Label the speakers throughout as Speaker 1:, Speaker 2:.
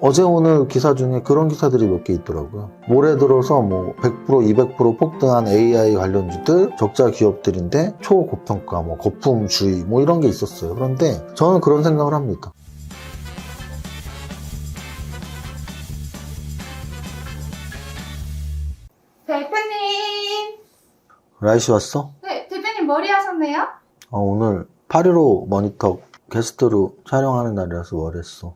Speaker 1: 어제 오늘 기사 중에 그런 기사들이 몇 개 있더라고요. 올해 들어서 뭐 100% 200% 폭등한 AI 관련주들 적자 기업들인데 초고평가, 뭐 거품 주의 뭐 이런 게 있었어요. 그런데 저는 그런 생각을 합니다.
Speaker 2: 대표님!
Speaker 1: 라이시 왔어?
Speaker 2: 네, 대표님 머리 하셨네요?
Speaker 1: 아, 오늘 815 모니터 게스트로 촬영하는 날이라서 월했어.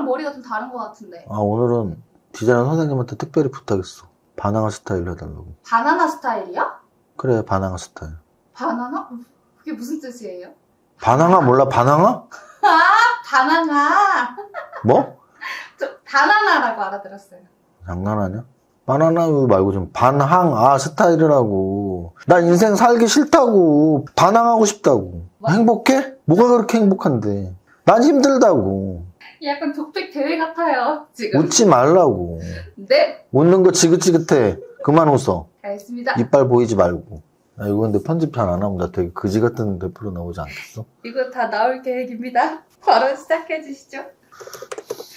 Speaker 2: 평소랑 머리가 좀 다른 것 같은데.
Speaker 1: 아 오늘은 디자이너 선생님한테 특별히 부탁했어. 바나나 스타일로 해달라고.
Speaker 2: 바나나 스타일이요?
Speaker 1: 그래 바나나 스타일.
Speaker 2: 바나나? 그게 무슨 뜻이에요?
Speaker 1: 바나나 몰라 바나나?
Speaker 2: 아, 바나나!
Speaker 1: 뭐?
Speaker 2: 저 바나나라고 알아들었어요.
Speaker 1: 장난하냐? 바나나 우유 말고 좀 반항 아 스타일이라고. 나 인생 살기 싫다고. 반항하고 싶다고.
Speaker 2: 뭐?
Speaker 1: 행복해? 뭐가 그렇게 행복한데? 난 힘들다고.
Speaker 2: 약간 독백 대회 같아요, 지금.
Speaker 1: 웃지 말라고.
Speaker 2: 네,
Speaker 1: 웃는 거 지긋지긋해. 그만 웃어.
Speaker 2: 알겠습니다.
Speaker 1: 이빨 보이지 말고. 야, 이거 근데 편집 잘 안 하면 나 되게 그지 같은 대표로 나오지 않겠어?
Speaker 2: 이거 다 나올 계획입니다. 바로 시작해 주시죠.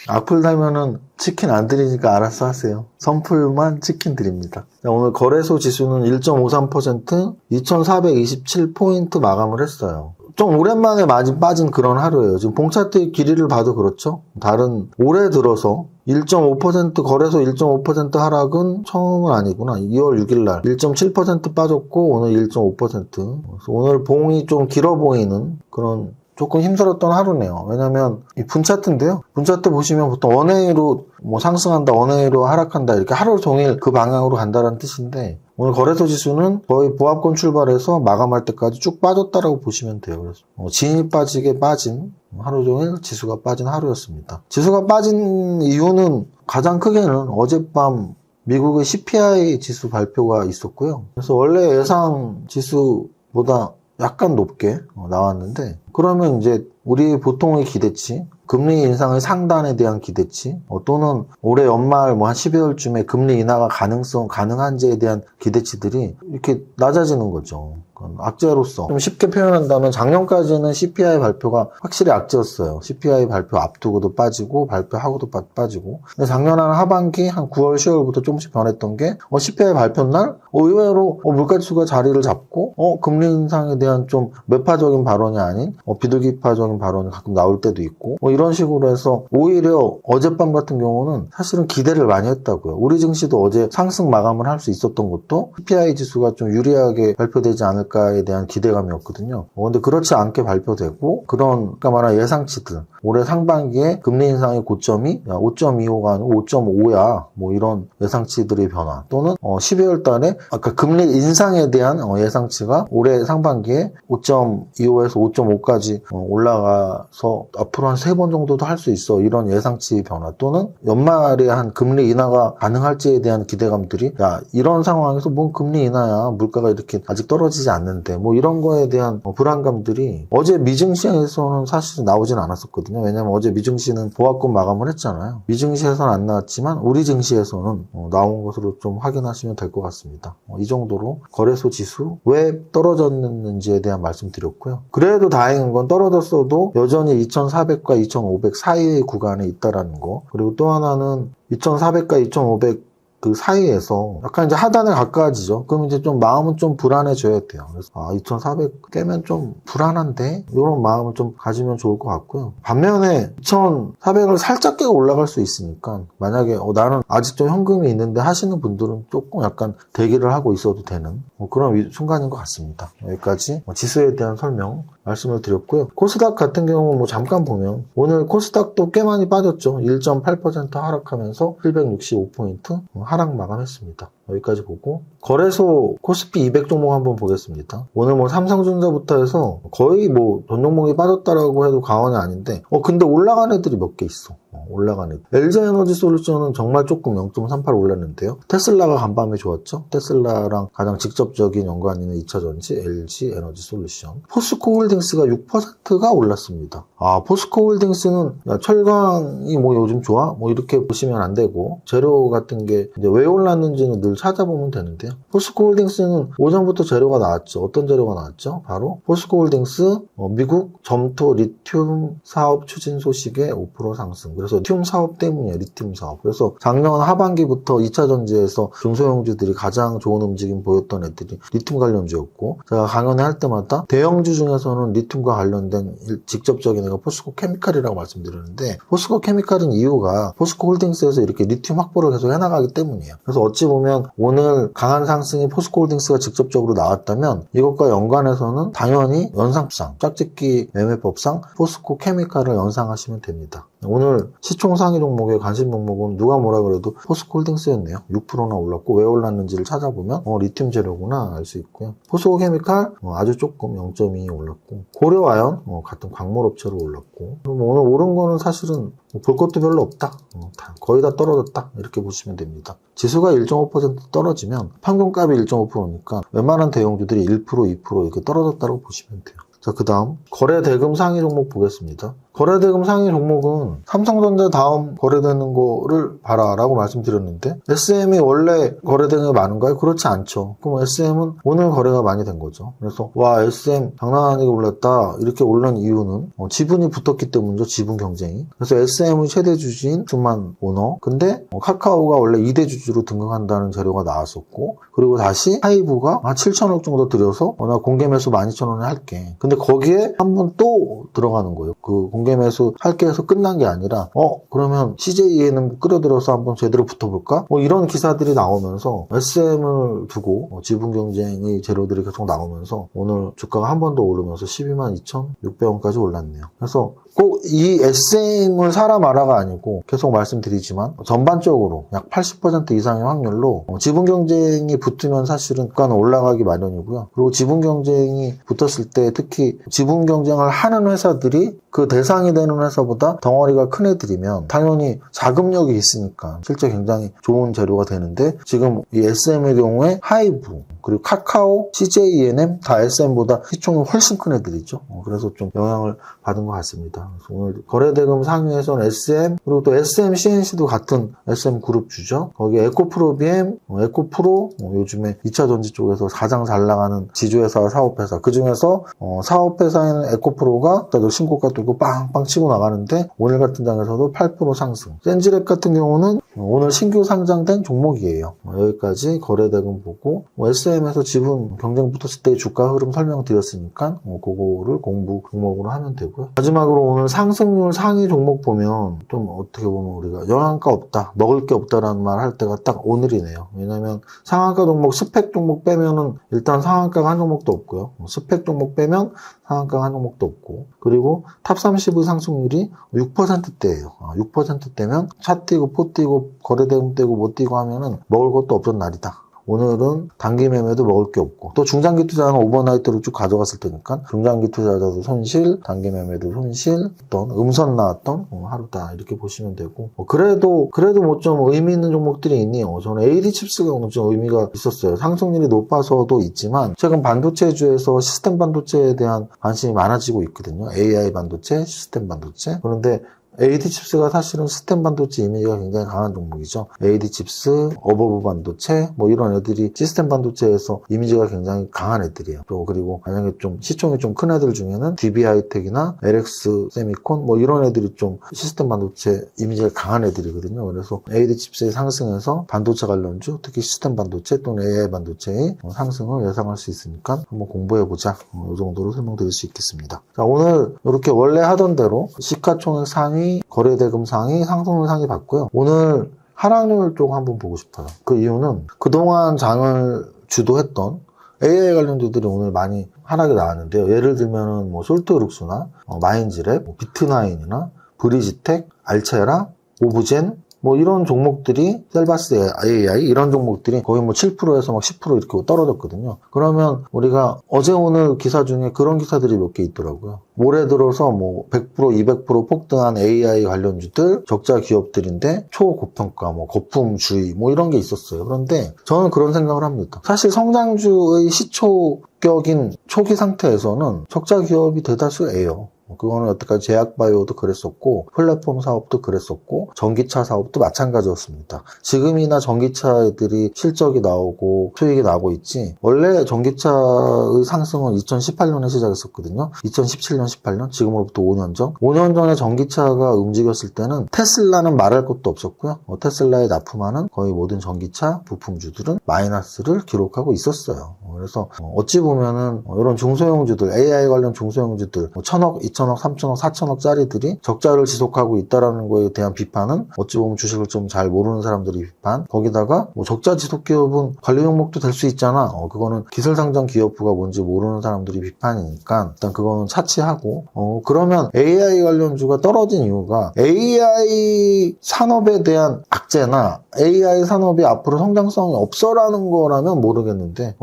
Speaker 1: 악플 달면은 치킨 안 드리니까 알아서 하세요. 선풀만 치킨 드립니다. 자, 오늘 거래소 지수는 1.53% 2,427포인트 마감을 했어요. 좀 오랜만에 많이 빠진 그런 하루예요. 지금 봉차트의 길이를 봐도 그렇죠. 다른 올해 들어서 1.5% 거래소 1.5% 하락은 처음은 아니구나. 2월 6일 날 1.7% 빠졌고 오늘 1.5%. 그래서 오늘 봉이 좀 길어 보이는 그런 조금 힘들었던 하루네요. 왜냐면 이 분차트인데요. 분차트 보시면 보통 원웨이로 뭐 상승한다, 원웨이로 하락한다 이렇게 하루 종일 그 방향으로 간다는 뜻인데 오늘 거래소 지수는 거의 보합권 출발해서 마감할 때까지 쭉 빠졌다라고 보시면 돼요. 그래서 어, 진이 빠지게 빠진 하루 종일 지수가 빠진 하루였습니다. 지수가 빠진 이유는 가장 크게는 어젯밤 미국의 CPI 지수 발표가 있었고요. 그래서 원래 예상 지수보다 약간 높게 어, 나왔는데 그러면 이제 우리 보통의 기대치 금리 인상의 상단에 대한 기대치 어, 또는 올해 연말 뭐 한 12월쯤에 금리 인하가 가능성 가능한지에 대한 기대치들이 이렇게 낮아지는 거죠. 악재로서 좀 쉽게 표현한다면 작년까지는 CPI 발표가 확실히 악재였어요. CPI 발표 앞두고도 빠지고 발표하고도 빠- 빠지고. 근데 작년 한 하반기 한 9월 10월부터 조금씩 변했던 게 어, CPI 발표 날 어, 의외로 어, 물가지수가 자리를 잡고 어, 금리 인상에 대한 좀 매파적인 발언이 아닌 어, 비둘기파적인 발언이 가끔 나올 때도 있고 뭐 이런 식으로 해서 오히려 어젯밤 같은 경우는 사실은 기대를 많이 했다고요. 우리 증시도 어제 상승 마감을 할 수 있었던 것도 CPI 지수가 좀 유리하게 발표되지 않을까 에 대한 기대감이었거든요. 어, 근데 그렇지 않게 발표되고 그런 아까 말한 예상치들 올해 상반기에 금리 인상의 고점이 5.25가 아니고 5.5야 뭐 이런 예상치들의 변화. 또는 12월 달에 아까 금리 인상에 대한 어, 예상치가 올해 상반기에 5.25에서 5.5까지 어, 올라가서 앞으로 한 세 번 정도도 할 수 있어. 이런 예상치 변화. 또는 연말에 한 금리 인하가 가능할지에 대한 기대감들이 야 이런 상황에서 뭔 금리 인하야? 물가가 이렇게 아직 떨어지지 않는데. 뭐 이런 거에 대한 어, 불안감들이 어제 미증시에서는 사실 나오진 않았었거든요 왜냐면 어제 미증시는 보합권 마감을 했잖아요. 미증시에서는 안 나왔지만 우리 증시에서는 어, 나온 것으로 좀 확인하시면 될 것 같습니다. 어, 이 정도로 거래소 지수 왜 떨어졌는지에 대한 말씀드렸고요. 그래도 다행인 건 떨어졌어도 여전히 2400과 2500 사이의 구간에 있다라는 거. 그리고 또 하나는 2400과 2500 그 사이에서 약간 이제 하단에 가까워지죠. 그럼 이제 좀 마음은 좀 불안해져야 돼요. 그래서 아, 2,400 깨면 좀 불안한데 이런 마음을 좀 가지면 좋을 것 같고요. 반면에 2,400을 살짝 깨고 올라갈 수 있으니까 만약에 어, 나는 아직 좀 현금이 있는데 하시는 분들은 조금 약간 대기를 하고 있어도 되는 뭐 그런 위- 순간인 것 같습니다. 여기까지 뭐 지수에 대한 설명 말씀을 드렸고요. 코스닥 같은 경우 뭐 잠깐 보면 오늘 코스닥도 꽤 많이 빠졌죠. 1.8% 하락하면서 765포인트 하락 마감했습니다. 여기까지 보고 거래소 코스피 200 종목 한번 보겠습니다. 오늘 뭐 삼성전자부터 해서 거의 뭐 전 종목이 빠졌다라고 해도 과언이 아닌데 어 근데 올라간 애들이 몇 개 있어. 어, 올라간 애들. LG에너지 솔루션은 정말 조금 0.38 올랐는데요. 테슬라가 간밤에 좋았죠. 테슬라랑 가장 직접적인 연관이 있는 2차전지 LG 에너지 솔루션. 포스코 홀딩스가 6%가 올랐습니다. 아 포스코 홀딩스는 야, 철강이 뭐 요즘 좋아? 뭐 이렇게 보시면 안 되고 재료 같은 게 왜 올랐는지는 늘 관련주들 찾아보면 되는데요. 포스코홀딩스는 오전부터 재료가 나왔죠. 어떤 재료가 나왔죠? 바로 포스코홀딩스 어, 미국 점토 리튬 사업 추진 소식의 5% 상승. 그래서 리튬 사업 때문이에요. 리튬 사업. 그래서 작년 하반기부터 2차 전지에서 중소형주들이 가장 좋은 움직임 보였던 애들이 리튬 관련주였고 제가 강연회 할 때마다 대형주 중에서는 리튬과 관련된 일- 직접적인 애가 포스코 케미칼이라고 말씀드렸는데 포스코 케미칼은 이유가 포스코 홀딩스에서 이렇게 리튬 확보를 계속 해나가기 때문이에요. 그래서 어찌 보면 오늘 강한 상승이 포스코 홀딩스가 직접적으로 나왔다면 이것과 연관해서는 당연히 연상상 짝짓기 매매법상 포스코 케미칼을 연상하시면 됩니다. 오늘 시총 상위 종목의 관심 종목은 누가 뭐라 그래도 포스코 홀딩스였네요. 6%나 올랐고 왜 올랐는지를 찾아보면 어, 리튬 재료구나 알 수 있고요. 포스코 케미칼 어, 아주 조금 0.2 올랐고 고려아연 어, 같은 광물업체로 올랐고 그럼 오늘 오른 거는 사실은 뭐볼 것도 별로 없다. 어, 다- 거의 다 떨어졌다. 이렇게 보시면 됩니다. 지수가 1.5% 떨어지면 평균값이 1.5%니까 웬만한 대형주들이 1%, 2% 이렇게 떨어졌다고 보시면 돼요. 자, 그 다음 거래 대금 상위 종목 보겠습니다. 거래 대금 상위 종목은 삼성전자 다음 거래되는 거를 봐라 라고 말씀드렸는데 SM이 원래 거래 대금이 많은가요? 그렇지 않죠. 그럼 SM은 오늘 거래가 많이 된 거죠. 그래서 와 SM 장난 아니게 올랐다 이렇게 오른 이유는 어, 지분이 붙었기 때문이죠. 지분 경쟁이. 그래서 SM의 최대 주주인 주만 오너. 근데 어, 카카오가 원래 2대 주주로 등극한다는 자료가 나왔었고 그리고 다시 하이브가 한 7천억 정도 들여서 어, 나 공개 매수 12,000원에 할게. 근데 거기에 한 번 또 들어가는 거예요. 그 공개 매수 할게 해서 끝난 게 아니라 어 그러면 CJ에는 끌어들여서 한번 제대로 붙어볼까? 뭐 이런 기사들이 나오면서 SM을 두고 어, 지분 경쟁의 재료들이 계속 나오면서 오늘 주가가 한 번 더 오르면서 12만 2,600원까지 올랐네요. 그래서 꼭 이 SM을 사라 마라가 아니고 계속 말씀드리지만 전반적으로 약 80% 이상의 확률로 어, 지분 경쟁이 붙으면 사실은 주가는 올라가기 마련이고요. 그리고 지분 경쟁이 붙었을 때 특히 지분 경쟁을 하는 회사들이 그 대상이 되는 회사보다 덩어리가 큰 애들이면 당연히 자금력이 있으니까 실제 굉장히 좋은 재료가 되는데 지금 이 SM의 경우에 하이브 그리고 카카오, CJENM 다 SM보다 시총이 훨씬 큰 애들이죠. 어, 그래서 좀 영향을 받은 것 같습니다. 오늘 거래대금 상위에서는 SM 그리고 또 SM CNC도 같은 SM 그룹 주죠. 거기 에코프로비엠, 어, 에코프로 어, 요즘에 2차 전지 쪽에서 가장 잘 나가는 지주회사 사업회사 그 중에서 어, 사업회사에는 에코프로가 다들 신고가 뚫고 빵빵 치고 나가는데 오늘 같은 장에서도 8% 상승. 센지랩 같은 경우는 어, 오늘 신규 상장된 종목이에요. 어, 여기까지 거래대금 보고 뭐 SM에서 지분 경쟁 붙었을 때 주가 흐름 설명드렸으니까 어, 그거를 공부 종목으로 하면 되고요. 마지막으로 오늘 상승률 상위 종목 보면 좀 어떻게 보면 우리가 영양가 없다, 먹을 게 없다라는 말 할 때가 딱 오늘이네요. 왜냐면 상한가 종목, 스펙 종목 빼면은 일단 상한가가 한 종목도 없고요. 어, 스펙 종목 빼면 상한가가 한 종목도 없고 그리고 탑 30의 상승률이 6%대예요. 6%대면 차 뛰고 포 뛰고 거래대금 떼고 못 뛰고 하면은 먹을 것도 없던 날이다. 오늘은 단기 매매도 먹을 게 없고 또 중장기 투자는 오버나이트로 쭉 가져갔을 테니까 중장기 투자자도 손실, 단기 매매도 손실, 어떤 음선 나왔던 어, 하루다 이렇게 보시면 되고 어, 그래도 그래도 뭐 좀 의미 있는 종목들이 있네요. 저는 AD 칩스가 오늘 좀 의미가 있었어요. 상승률이 높아서도 있지만 최근 반도체주에서 시스템 반도체에 대한 관심이 많아지고 있거든요. AI 반도체, 시스템 반도체. 그런데 AD 칩스가 사실은 시스템 반도체 이미지가 굉장히 강한 종목이죠. AD 칩스, 어버브 반도체, 뭐 이런 애들이 시스템 반도체에서 이미지가 굉장히 강한 애들이에요. 또 그리고 만약에 좀 시총이 좀 큰 애들 중에는 DB 하이텍이나 LX 세미콘 뭐 이런 애들이 좀 시스템 반도체 이미지가 강한 애들이거든요. 그래서 AD 칩스의 상승에서 반도체 관련주, 특히 시스템 반도체 또는 AI 반도체의 상승을 예상할 수 있으니까 한번 공부해보자. 어, 이 정도로 설명드릴 수 있겠습니다. 자, 오늘 이렇게 원래 하던 대로 시가총액 상위, 거래대금 상위, 상승률 상위 봤고요. 오늘 하락률 쪽 한번 보고 싶어요. 그 이유는 그동안 장을 주도했던 AI 관련주들이 오늘 많이 하락이 나왔는데요. 예를 들면은 뭐 솔트룩스나 어, 마인즈랩, 뭐 비트나인이나 브리지텍, 알체라, 오브젠 뭐 이런 종목들이 셀바스 AI 이런 종목들이 거의 뭐 7%에서 막 10% 이렇게 떨어졌거든요. 그러면 우리가 어제 오늘 기사 중에 그런 기사들이 몇 개 있더라고요. 올해 들어서 뭐 100% 200% 폭등한 AI 관련주들 적자 기업들인데 초고평가 뭐 거품주의 뭐 이런 게 있었어요. 그런데 저는 그런 생각을 합니다. 사실 성장주의 시초 격인 초기 상태에서는 적자 기업이 대다수예요. 뭐 그거는 여태까지 제약바이오도 그랬었고 플랫폼 사업도 그랬었고 전기차 사업도 마찬가지였습니다. 지금이나 전기차들이 실적이 나오고 수익이 나고 있지 원래 전기차의 상승은 2018년에 시작했었거든요. 2017년, 18년 지금으로부터 5년 전 5년 전에 전기차가 움직였을 때는 테슬라는 말할 것도 없었고요. 어, 테슬라에 납품하는 거의 모든 전기차 부품주들은 마이너스를 기록하고 있었어요. 어, 그래서 어, 어찌 보면은 어, 이런 중소형주들 AI 관련 중소형주들 뭐 천억, 이천억, 삼천억, 사천억짜리들이 적자를 지속하고 있다라는 거에 대한 비판은 어찌 보면 주식을 좀 잘 모르는 사람들이 비판 거기다가 뭐 적자 지속 기업은 관리 종목도 될 수 있잖아. 어, 그거는 기술상장 기업부가 뭔지 모르는 사람들이 비판이니까 일단 그거는 차치하고 어, 그러면 AI 관련주가 떨어진 이유가 AI 산업에 대한 악재나 AI 산업이 앞으로 성장성이 없어라는 거라면 모르겠는데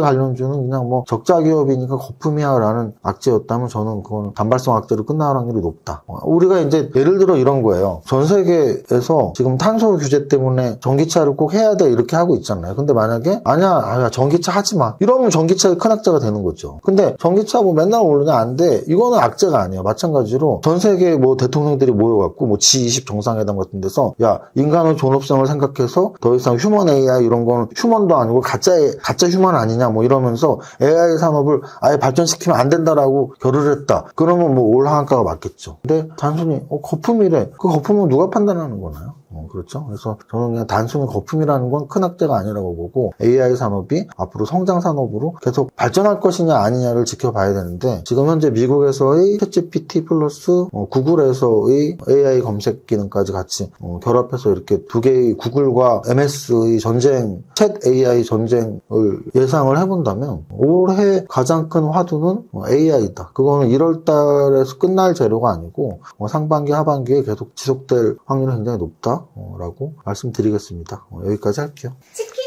Speaker 1: 관련주는 그냥 뭐 적자 기업이니까 거품이야라는 악재였다면 저는 그건 단발성 악재로 끝날 확률이 높다. 어, 우리가 이제 예를 들어 이런 거예요. 전 세계에서 지금 탄소 규제 때문에 전기차를 꼭 해야 돼 이렇게 하고 있잖아요. 근데 만약에 아니야, 아야 전기차 하지 마. 이러면 전기차의 큰 악재가 되는 거죠. 근데 전기차 뭐 맨날 오르냐 안 돼. 이거는 악재가 아니에요. 마찬가지로 전 세계 뭐 대통령들이 모여갖고 뭐 G20 정상회담 같은 데서 야 인간의 존엄성을 생각해서 더 이상 휴먼 AI 이런 건 휴먼도 아니고 가짜 가짜 휴먼 아니냐 뭐 이러면서 AI 산업을 아예 발전시키면 안 된다라고 결의를 했다. 그러면 뭐올 한가가 맞겠죠. 근데 단순히 어, 거품이래. 그 거품은 누가 판단하는 거나요? 어, 그렇죠. 그래서 저는 그냥 단순히 거품이라는 건 큰 악재가 아니라고 보고 AI 산업이 앞으로 성장 산업으로 계속 발전할 것이냐 아니냐를 지켜봐야 되는데 지금 현재 미국에서의 챗GPT 플러스 어, 구글에서의 AI 검색 기능까지 같이 어, 결합해서 이렇게 두 개의 구글과 MS의 전쟁, 챗 AI 전쟁을 예상을 해본다면 올해 가장 큰 화두는 AI다. 그거는 1월 달에서 끝날 재료가 아니고 어, 상반기, 하반기에 계속 지속될 확률이 굉장히 높다 라고 말씀드리겠습니다. 어, 여기까지 할게요.
Speaker 2: 치킨이요.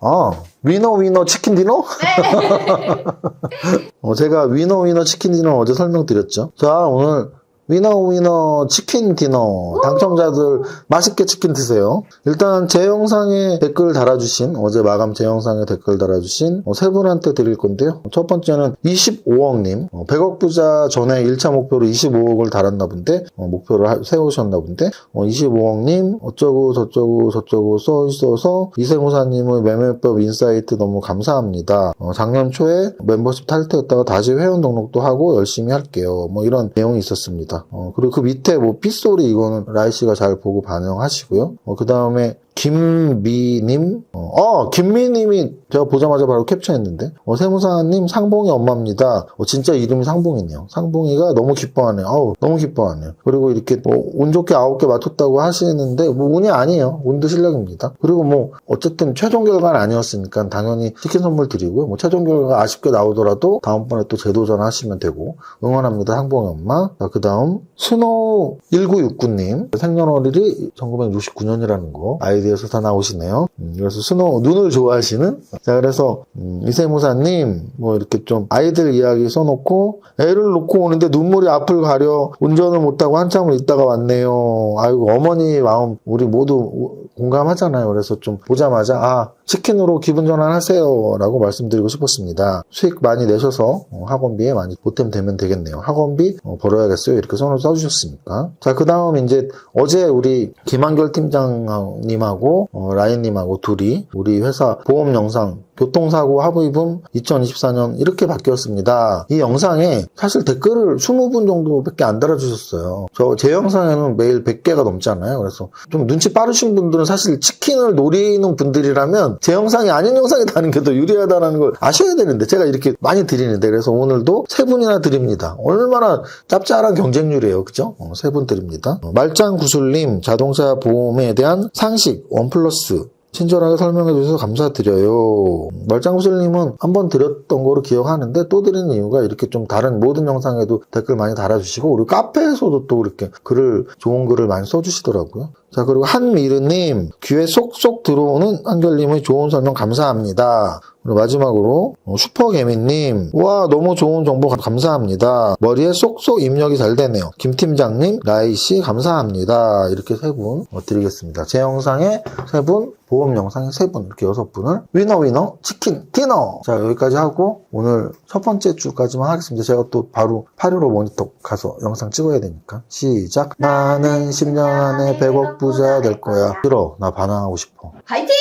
Speaker 1: 아, 위너 위너 치킨 디너?
Speaker 2: 네.
Speaker 1: 어, 제가 위너 위너 치킨 디너 어제 설명드렸죠. 자, 오늘 위너 위너 치킨 디너 당첨자들 맛있게 치킨 드세요. 일단 제 영상에 댓글 달아주신 어제 마감 제 영상에 댓글 달아주신 어, 세 분한테 드릴 건데요. 첫 번째는 25억님 100억 부자 전에 1차 목표로 25억을 달았나 본데 어, 목표를 하- 세우셨나 본데 25억님 어쩌고 저쩌고 저쩌고 써 있어서 이세무사님의 매매법 인사이트 너무 감사합니다. 어, 작년 초에 멤버십 탈퇴했다가 다시 회원 등록도 하고 열심히 할게요. 뭐 이런 내용이 있었습니다. 어, 그리고 그 밑에 뭐 삐소리 이거는 라이 씨가 잘 보고 반영하시고요. 그 다음에 김미님, 어, 어, 김미님이 제가 보자마자 바로 캡처했는데, 어, 세무사님 상봉이 엄마입니다. 어, 진짜 이름이 상봉이네요. 상봉이가 너무 기뻐하네요. 아우, 너무 기뻐하네요. 그리고 이렇게 뭐, 운 좋게 아홉 개 맞췄다고 하시는데, 뭐, 운이 아니에요. 운도 실력입니다. 그리고 뭐, 어쨌든 최종 결과는 아니었으니까 당연히 치킨 선물 드리고요. 뭐, 최종 결과가 아쉽게 나오더라도 다음번에 또 재도전 하시면 되고, 응원합니다. 상봉이 엄마. 자, 그 다음, 스노1969님. 생년월일이 1969년이라는 거. 아이 디에서 다 나오시네요. 음, 그래서 스노, 눈을 좋아하시는? 자, 그래서, 음, 이세무사님, 뭐 이렇게 좀 아이들 이야기 써놓고, 애를 놓고 오는데 눈물이 앞을 가려 운전을 못하고 한참을 있다가 왔네요. 아이고, 어머니 마음, 우리 모두 우- 공감하잖아요. 그래서 좀 보자마자, 아, 치킨으로 기분 전환하세요. 라고 말씀드리고 싶었습니다. 수익 많이 내셔서 어, 학원비에 많이 보탬되면 되겠네요. 학원비 어, 벌어야겠어요. 이렇게 손을 써주셨으니까. 자, 그 다음 이제 어제 우리 김한결 팀장님하고 어, 라인님하고 둘이 우리 회사 보험 영상 교통사고 하부입음 2024년 이렇게 바뀌었습니다. 이 영상에 사실 댓글을 20분 정도밖에 안 달아주셨어요. 저 제 영상에는 매일 100개가 넘잖아요. 그래서 좀 눈치 빠르신 분들은 사실 치킨을 노리는 분들이라면 제 영상이 아닌 영상에 다는 게 더 유리하다는 걸 아셔야 되는데 제가 이렇게 많이 드리는데 그래서 오늘도 세 분이나 드립니다. 얼마나 짭짤한 경쟁률이에요. 그죠? 어, 세분 드립니다. 어, 말짱 구슬님 자동차 보험에 대한 상식 원 플러스 친절하게 설명해 주셔서 감사드려요. 말짱구슬님은 한 번 드렸던 거로 기억하는데 또 드리는 이유가 이렇게 좀 다른 모든 영상에도 댓글 많이 달아주시고 우리 카페에서도 또 이렇게 글을 좋은 글을 많이 써주시더라고요. 자, 그리고 한미르님, 귀에 쏙쏙 들어오는 한결님의 좋은 설명 감사합니다. 그리고 마지막으로 어, 슈퍼개미님 와 너무 좋은 정보 감- 감사합니다. 머리에 쏙쏙 입력이 잘 되네요. 김팀장님 라이씨 감사합니다. 이렇게 세 분 드리겠습니다. 제 영상에 세 분 보험 영상에 세 분 이렇게 여섯 분을 위너 위너 치킨 디너 자 여기까지 하고 오늘 첫 번째 주까지만 하겠습니다. 제가 또 바로 815 모니터 가서 영상 찍어야 되니까. 시작! 나는 10년 안에 100억 부자 될 거야 싫어 나 반항하고 싶어
Speaker 2: 화이팅!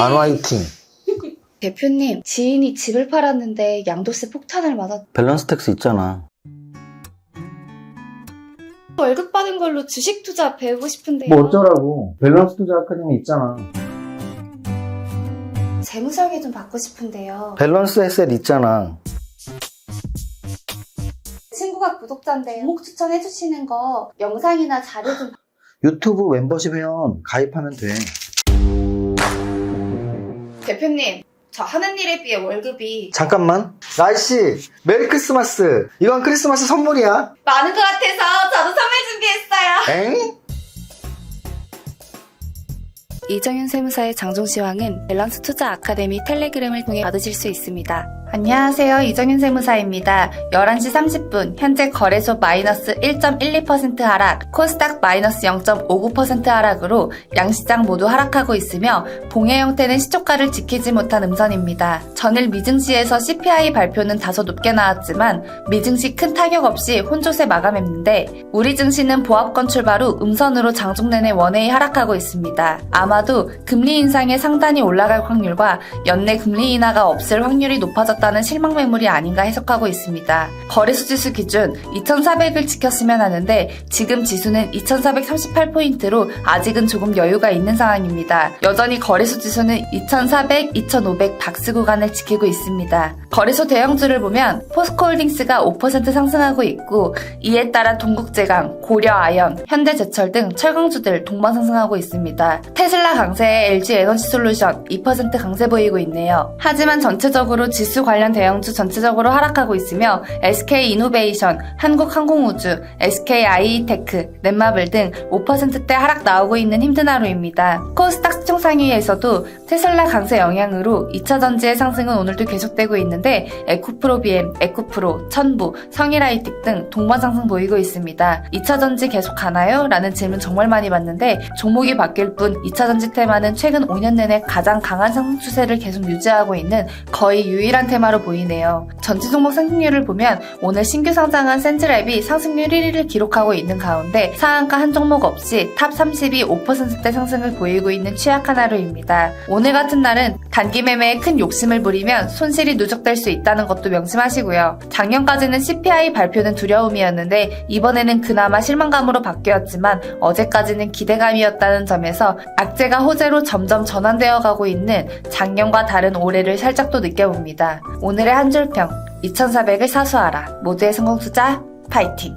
Speaker 1: 안 화이팅
Speaker 2: 대표님, 지인이 집을 팔았는데 양도세 폭탄을 맞았...
Speaker 3: 밸런스 텍스 있잖아.
Speaker 2: 월급 받은 걸로 주식 투자 배우고 싶은데요.
Speaker 3: 뭐 어쩌라고. 밸런스 투자 아카데미 있잖아.
Speaker 2: 재무 설계 좀 받고 싶은데요.
Speaker 3: 밸런스 엑셀 있잖아.
Speaker 2: 친구가 구독자인데 종목 추천해주시는 거 영상이나 자료 좀
Speaker 3: 유튜브 멤버십 회원 가입하면 돼.
Speaker 2: 대표님, 저 하는 일에 비해 월급이
Speaker 1: 잠깐만. 나이씨, 메리 크리스마스. 이건 크리스마스 선물이야.
Speaker 2: 많은 것 같아서 저도 선물 준비했어요.
Speaker 1: 엥?
Speaker 2: 이정현 세무사의 장종시황은 밸런스 투자 아카데미 텔레그램을 통해 받으실 수 있습니다. 안녕하세요. 이정현 세무사입니다. 11시 30분, 현재 거래소 마이너스 1.12% 하락, 코스닥 마이너스 0.59% 하락으로 양시장 모두 하락하고 있으며 봉해 형태는 시초가를 지키지 못한 음선입니다. 전일 미증시에서 CPI 발표는 다소 높게 나왔지만 미증시 큰 타격 없이 혼조세 마감했는데 우리 증시는 보합권 출발 후 음선으로 장중 내내 원회히 하락하고 있습니다. 아마 도 금리 인상에 상단이 올라갈 확률과 연내 금리 인하가 없을 확률이 높아졌다는 실망 매물이 아닌가 해석하고 있습니다. 거래소 지수 기준 2400을 지켰으면 하는데 지금 지수는 2438포인트로 아직은 조금 여유가 있는 상황입니다. 여전히 거래소 지수는 2400, 2500 박스 구간을 지키고 있습니다. 거래소 대형주를 보면 포스코홀딩스가 5% 상승하고 있고 이에 따라 동국제강, 고려아연, 현대제철 등 철강주들 동반 상승하고 있습니다. 테슬라 강세에 LG 에너지 솔루션 2% 강세 보이고 있네요. 하지만 전체적으로 지수 관련 대형주 전체적으로 하락하고 있으며 SK 이노베이션, 한국항공우주, SK 아이테크, 넷마블 등 5%대 하락 나오고 있는 힘든 하루입니다. 코스닥 시총 상위에서도 테슬라 강세 영향으로 2차 전지의 상승은 오늘도 계속되고 있는데 에코프로 BM, 에코프로, 천부, 성일아이텍 등 동반 상승 보이고 있습니다. 2차 전지 계속 가나요? 라는 질문 정말 많이 받는데 종목이 바뀔 뿐 2차 전지 테마는 최근 5년 내내 가장 강한 상승 추세를 계속 유지하고 있는 거의 유일한 테마로 보이네요. 전지 종목 상승률을 보면 오늘 신규 상장한 센즈랩이 상승률 1위를 기록하고 있는 가운데 상한가 한 종목 없이 탑 30이 5%대 상승을 보이고 있는 취약한 하루입니다. 오늘 같은 날은 단기 매매에 큰 욕심을 부리면 손실이 누적될 수 있다는 것도 명심하시고요. 작년까지는 CPI 발표는 두려움이었는데 이번에는 그나마 실망감으로 바뀌었지만 어제까지는 기대감이었다는 점에서 악재 가 호재로 점점 전환되어 가고 있는 작년과 다른 올해를 살짝 또 느껴봅니다. 오늘의 한 줄평 2400을 사수하라. 모두의 성공 투자 파이팅!